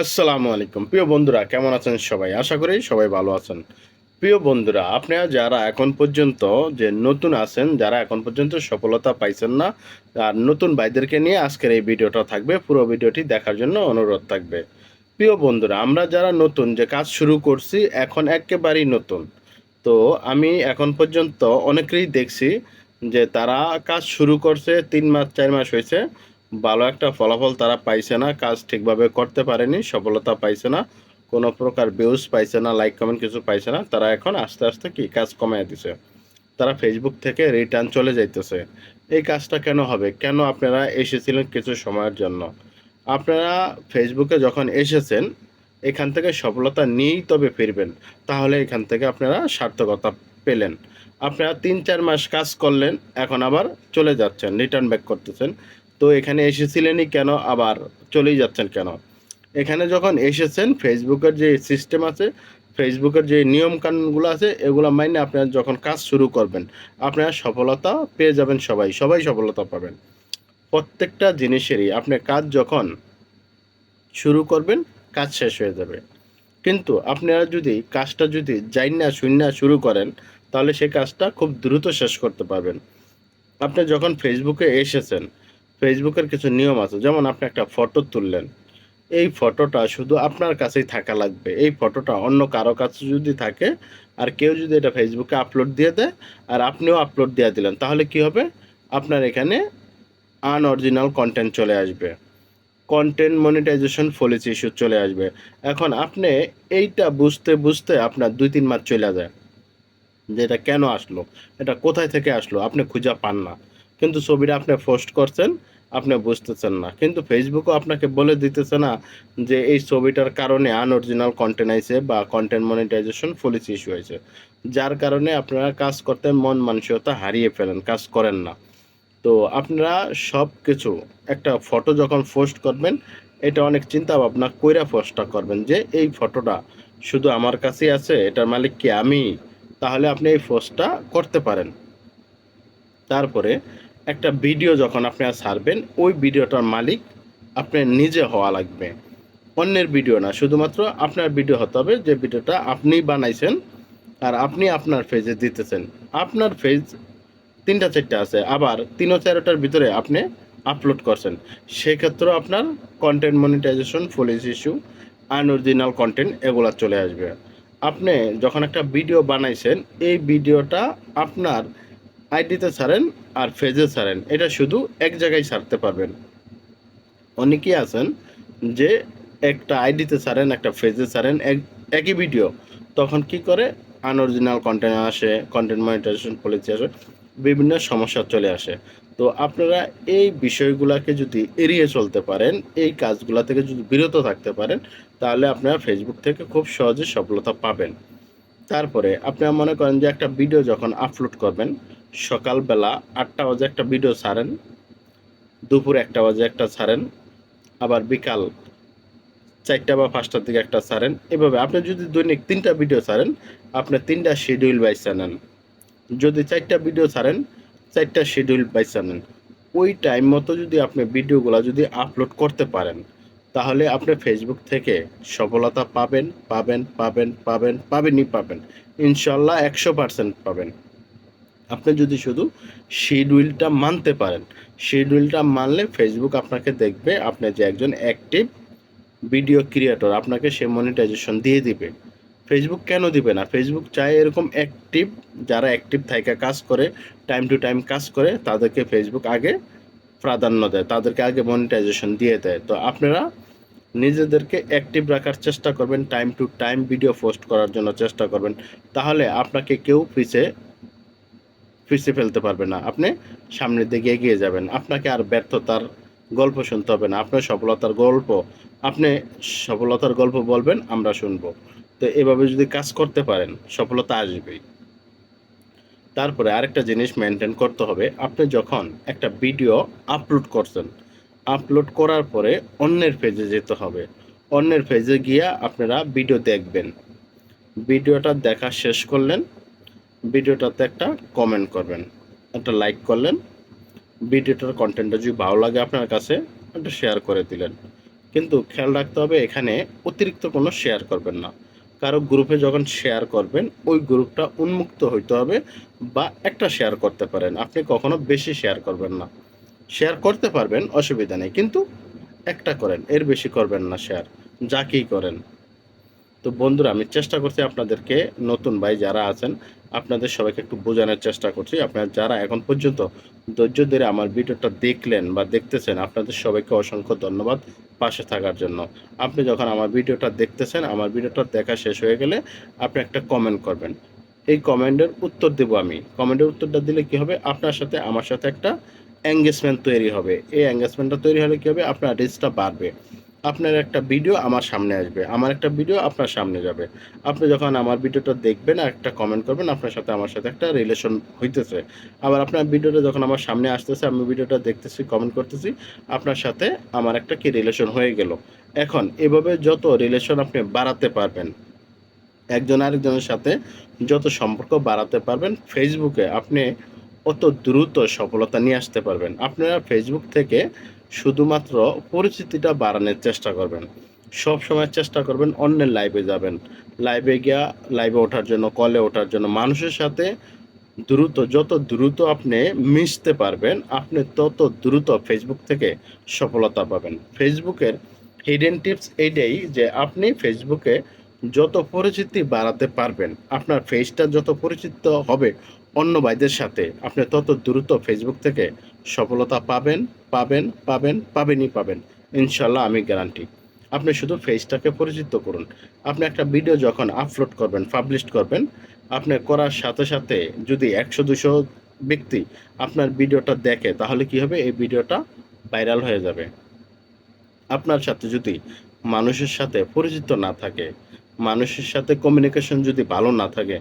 আসসালামু আলাইকুম। প্রিয় বন্ধুরা, কেমন আছেন সবাই? আশা করি সবাই ভালো আছেন। প্রিয় বন্ধুরা, আপনারা যারা এখন পর্যন্ত যে নতুন আছেন, যারা এখন পর্যন্ত সফলতা পাইছেন না, আর নতুন ভাইদেরকে নিয়ে আজকের এই ভিডিওটা থাকবে, পুরো ভিডিওটি দেখার জন্য অনুরোধ থাকবে। প্রিয় বন্ধুরা, আমরা যারা নতুন, যে কাজ শুরু করছি, এখন একেবারেই নতুন। তো আমি এখন পর্যন্ত অনেকেরই দেখছি যে তারা কাজ শুরু করছে, তিন মাস, চার মাস হয়েছে। ভালো একটা ফলাফল তারা পাইছে না, কাজ ঠিকভাবে করতে পারেনি, সফলতা পাইছে না, কোনো প্রকার ভিউজ পাইছে না লাইক কমেন্ট কিছু পাইছে না, তারা এখন আস্তে আস্তে কি কাজ কমায় দিছে। তারা ফেসবুক থেকে রিটার্ন চলে যাইতেছে। এই কাজটা কেন হবে? কেন আপনারা এসেছিলেন কিছু সময়ের জন্য? আপনারা ফেসবুকে যখন এসেছেন, এখান থেকে সফলতা নিয়েই তবে ফিরবেন, তাহলে এখান থেকে আপনারা সার্থকতা পেলেন। আপনারা তিন চার মাস কাজ করলেন, এখন আবার চলে যাচ্ছেন রিটার্ন ব্যাক করতেছেন। তো এখানে এসেছিলেনই কেন? আবার চলেই যাচ্ছেন কেন? এখানে যখন এসেছেন ফেসবুকের যে সিস্টেম আছে ফেসবুকের যে নিয়ম কানুনগুলো আছে, এগুলো মাইনে আপনারা যখন কাজ শুরু করবেন, আপনারা সফলতা পেয়ে যাবেন সবাই সবাই সফলতা পাবেন। প্রত্যেকটা জিনিসেরই আপনি কাজ যখন শুরু করবেন, কাজ শেষ হয়ে যাবে। কিন্তু আপনারা যদি কাজটা যদি যাই না শূন্য শুরু করেন, তাহলে সেই কাজটা খুব দ্রুত শেষ করতে পারবেন। আপনি যখন ফেসবুকে এসেছেন ফেসবুকের কিছু নিয়ম আছে। যেমন আপনি একটা ফটো তুললেন। এই ফটোটা শুধু আপনার কাছেই থাকা লাগবে। এই ফটোটা অন্য কারও কাছে যদি থাকে, আর কেউ যদি এটা ফেসবুকে আপলোড দিয়ে দেয়, আর আপনিও আপলোড দিয়ে দিলেন, তাহলে কি হবে? আপনার এখানে আনঅরিজিনাল কন্টেন্ট চলে আসবে। কন্টেন্ট মনিটাইজেশন পলিসি ইস্যু চলে আসবে। এখন আপনি এইটা বুঝতে বুঝতে আপনার দুই, তিন মাস চলে যায়। যে এটা কেন আসলো? এটা কোথায় থেকে আসলো? আপনি খুঁজে পান না। কিন্তু ছবিটা আপনি পোস্ট করছেন, আপনি বুঝতেছেন না। কিন্তু ফেসবুকও আপনাকে বলে দিতেছে না যে এই ছবিটার কারণে আনঅরিজিনাল কন্টেন্ট আইছে বা কন্টেন্ট মনিটাইজেশন পলিসি ইস্যু হয়েছে যার কারণে আপনারা কাজ করতে মন মানসিকতা হারিয়ে ফেলেন, কাজ করেন না। তো আপনারা সব কিছু একটা ফটো যখন পোস্ট করবেন, এটা অনেক চিন্তা ভাবনা কইরা পোস্টটা করবেন যে এই ফটোটা শুধু আমার কাছেই আছে, এটার মালিক কি আমি? তাহলে আপনি এই পোস্টটা করতে পারেন। তারপরে একটা ভিডিও যখন আপনি ছাড়বেন, ওই ভিডিওটার মালিক আপনার নিজে হওয়া লাগবে। অন্যের ভিডিও না, শুধুমাত্র আপনার ভিডিও হতে হবে যে ভিডিওটা আপনি বানাইছেন আর আপনি আপনার ফেজে দিতেছেন। আপনার ফেজ তিনটা, চারটা আছে, আবার তিন চারোটার ভিতরে আপনি আপলোড করছেন। সেক্ষেত্রেও আপনার content monetisation policy issue unoriginal content এগুলা চলে আসবে। আপনি যখন একটা ভিডিও বানাইছেন, এই ভিডিওটা আপনার আইডিতে ছাড়েন আর ফেজে ছাড়েন। এটা শুধু এক জায়গায় ছাড়তে পারবেন। অনেকেই আছেন যে একটা আইডিতে ছাড়েন, একটা ফেজে ছাড়েন, এক, একই ভিডিও। তখন কি করে? আনঅরিজিনাল কন্টেন্ট আসে কন্টেন্ট মনিটাইজেশন পলিসি আসে, বিভিন্ন সমস্যা চলে আসে। তো আপনারা এই বিষয়গুলোকে যদি এড়িয়ে চলতে পারেন, এই কাজগুলো থেকে যদি বিরত থাকতে পারেন, তাহলে আপনারা ফেসবুক থেকে খুব সহজে সফলতা পাবেন। তারপরে আপনারা মনে করেন যে একটা ভিডিও যখন আপলোড করবেন সকালবেলা আটটা বাজে একটা ভিডিও ছাড়েন, দুপুর একটা বাজে একটা ছাড়েন, আবার বিকাল চারটা বা পাঁচটার দিকে একটা ছাড়েন। এভাবে আপনি যদি দৈনিক তিনটা ভিডিও ছাড়েন, আপনি তিনটা শিডিউল বাইসা নেন। যদি চারটা ভিডিও ছাড়েন, চারটা শিডিউল বাইসা নেন। ওই টাইম মতো যদি আপনি ভিডিওগুলো যদি আপলোড করতে পারেন, তাহলে আপনি ফেসবুক থেকে সফলতা পাবেন পাবেন পাবেন পাবেন, পাবেনই পাবেন। ইনশাল্লাহ একশো পার্সেন্ট পাবেন। আপনি যদি শুধু শিডিউলটা মানতে পারেন শিডিউলটা মানলে ফেসবুক আপনাকে দেখবে, আপনি যে একজন অ্যাক্টিভ ভিডিও ক্রিয়েটর আপনাকে সে মনিটাইজেশন দিয়ে দিবে। ফেসবুক কেন দিবে না? ফেসবুক চায় এরকম অ্যাক্টিভ যারা অ্যাক্টিভ থাইকা কাজ করে টাইম টু টাইম কাজ করে, তাদেরকে ফেসবুক আগে প্রাধান্য দেয়, তাদেরকে আগে মনিটাইজেশন দিয়ে দেয়। তো আপনারা নিজেদেরকে অ্যাক্টিভ রাখার চেষ্টা করবেন time to time video post করার জন্য চেষ্টা করবেন। তাহলে আপনাকে কেউ পিছে পিছিয়ে ফেলতে পারবে না। আপনি সামনের দিকে এগিয়ে যাবেন। আপনাকে আর ব্যর্থতার গল্প শুনতে হবে না। আপনার সফলতার গল্প, আপনি সফলতার গল্প বলবেন, আমরা শুনব। তো এভাবে যদি কাজ করতে পারেন, সফলতা আসবেই। তারপরে আরেকটা জিনিস মেনটেন করতে হবে। আপনি যখন একটা ভিডিও আপলোড করছেন আপলোড করার পরে অন্যের পেজে যেতে হবে। অন্যের পেজে গিয়ে আপনারা ভিডিও দেখবেন। ভিডিওটা দেখা শেষ করলেন ভিডিওটাতে একটা কমেন্ট করবেন। একটা লাইক করলেন। ভিডিওটার কন্টেন্টটা যদি ভালো লাগে আপনার কাছে, একটা শেয়ার করে দিলেন। কিন্তু খেয়াল রাখতে হবে, এখানে অতিরিক্ত কোনো শেয়ার করবেন না। কারও গ্রুপে যখন শেয়ার করবেন, ওই গ্রুপটা উন্মুক্ত হইতে হবে বা একটা শেয়ার করতে পারেন। আপনি কখনো বেশি শেয়ার করবেন না। শেয়ার করতে পারবেন, অসুবিধা নেই। কিন্তু একটা করেন, এর বেশি করবেন না শেয়ার যাকেই করেন। তো বন্ধুরা, আমি চেষ্টা করছি আপনাদেরকে, নতুন ভাই যারা আছেন আপনাদের সবাইকে একটু বোঝানোর চেষ্টা করছি। আপনারা যারা এখন পর্যন্ত ধৈর্য ধরে আমার ভিডিওটা দেখলেন বা দেখতেছেন, আপনাদের সবাইকে অসংখ্য ধন্যবাদ পাশে থাকার জন্য। আপনি যখন আমার ভিডিওটা দেখতেছেন, আমার ভিডিওটা দেখা শেষ হয়ে গেলে আপনি একটা কমেন্ট করবেন। এই কমেন্টের উত্তর দেবো আমি। কমেন্টের উত্তরটা দিলে কি হবে? আপনার সাথে আমার সাথে একটা এঙ্গেজমেন্ট তৈরি হবে। এই এঙ্গেজমেন্টটা তৈরি হলে কি হবে? আপনার রিচটা বাড়বে। আপনার একটা ভিডিও আমার সামনে আসবে। আমার একটা ভিডিও আপনার সামনে যাবে। আপনি যখন আমার ভিডিওটা দেখবেন আর একটা কমেন্ট করবেন, আপনার সাথে আমার সাথে একটা রিলেশন হইতেছে। আবার আপনার ভিডিওটা যখন আমার সামনে আসতেছে, আমি ভিডিওটা দেখতেছি কমেন্ট করতেছি, আপনার সাথে আমার একটা কি রিলেশন হয়ে গেল। এখন এভাবে যত রিলেশন আপনি বাড়াতে পারবেন, একজন আরেকজনের সাথে যত সম্পর্ক বাড়াতে পারবেন ফেসবুকে আপনি অত দ্রুত সফলতা নিয়ে আসতে পারবেন। আপনারা ফেসবুক থেকে শুধুমাত্র পরিচিতিটা বাড়ানোর চেষ্টা করবেন। সব সময় চেষ্টা করবেন অন্যের লাইভে যাবেন। লাইভে গিয়া লাইভে ওঠার জন্য কলে ওঠার জন্য মানুষের সাথে দ্রুত, যত দ্রুত আপনি মিশতে পারবেন, আপনি তত দ্রুত ফেসবুক থেকে সফলতা পাবেন। ফেসবুকের হিডেন টিপস এইটাই যে আপনি ফেসবুকে যত পরিচিতি বাড়াতে পারবেন, আপনার ফেসটা যত পরিচিত হবে অন্য ভাইদের সাথে, আপনি তত দ্রুত ফেসবুক থেকে সফলতা পাবেন পাবেন পাবেন, পাবেনই পাবেন। ইনশাল্লাহ আমি গ্যারান্টি আপনি শুধু ফেসটাকে পরিচিত করুন। আপনি একটা ভিডিও যখন আপলোড করবেন পাবলিশ করবেন, আপনি করার সাথে সাথে যদি একশো, দুশো ব্যক্তি আপনার ভিডিওটা দেখে, তাহলে কি হবে? এই ভিডিওটা ভাইরাল হয়ে যাবে। আপনার সাথে যদি মানুষের সাথে পরিচিত না থাকে মানুষের সাথে কমিউনিকেশন যদি ভালো না থাকে,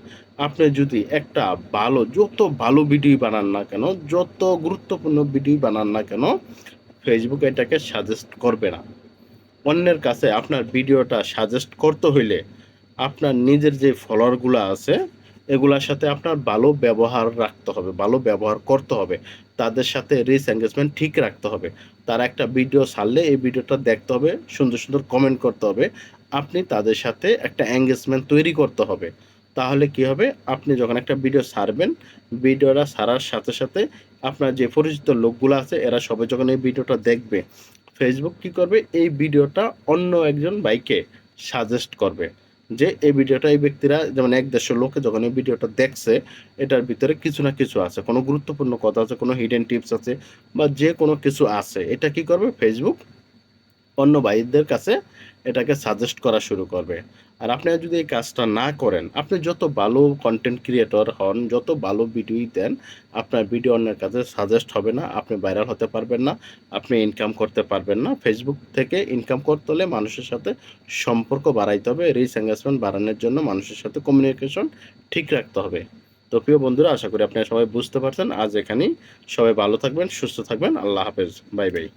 আপনি যদি একটা ভালো, যত ভালো ভিডিও বানান না কেন, যত গুরুত্বপূর্ণ ভিডিও বানান না কেন ফেসবুক এটাকে সাজেস্ট করবে না। অন্যের কাছে আপনার ভিডিওটা সাজেস্ট করতে হইলে আপনার নিজের যে ফলোয়ারগুলো আছে, এগুলার সাথে আপনার ভালো ব্যবহার রাখতে হবে, ভালো ব্যবহার করতে হবে। তাদের সাথে রিচ এঙ্গেজমেন্ট ঠিক রাখতে হবে। তারা একটা ভিডিও ছাড়লে এই ভিডিওটা দেখতে হবে, সুন্দর সুন্দর কমেন্ট করতে হবে। আপনি তাদের সাথে একটা এঙ্গেজমেন্ট তৈরি করতে হবে। তাহলে কি হবে? আপনি যখন একটা ভিডিও সারবেন ভিডিওটা সারার সাথে সাথে আপনার যে পরিচিত লোকগুলো আছে, এরা সবাই যখন এই ভিডিওটা দেখবে ফেসবুক কি করবে? এই ভিডিওটা অন্য একজন বাইকে সাজেস্ট করবে যে, এই ভিডিওটা এই ব্যক্তিরা যেমন এক দেশের লোকে যখন এই ভিডিওটা দেখছে, এটার ভিতরে কিছু না কিছু আছে। কোনো গুরুত্বপূর্ণ কথা আছে, কোনো হিডেন টিপস আছে বা যে কোনো কিছু আছে। এটা কি করবে? ফেসবুক অন্য ভাইদের কাছে এটাকে সাজেস্ট করা শুরু করবে। আর আপনি যদি এই কাজটা না করেন, আপনি যত ভালো কন্টেন্ট ক্রিয়েটর হন, যত ভালো ভিডিওই দেন, আপনার ভিডিও অন্যের কাছে সাজেস্ট হবে না, আপনি ভাইরাল হতে পারবেন না, আপনি ইনকাম করতে পারবেন না। ফেসবুক থেকে ইনকাম করতে হলে মানুষের সাথে সম্পর্ক বাড়াইতে হবে রিচ এঙ্গেজমেন্ট বাড়ানোর জন্য মানুষের সাথে কমিউনিকেশন ঠিক রাখতে হবে। তো প্রিয় বন্ধুরা, আশা করি আপনারা সবাই বুঝতে পারছেন। আজ এখানেই সবাই ভালো থাকবেন, সুস্থ থাকবেন। আল্লাহ হাফেজ। Bye bye.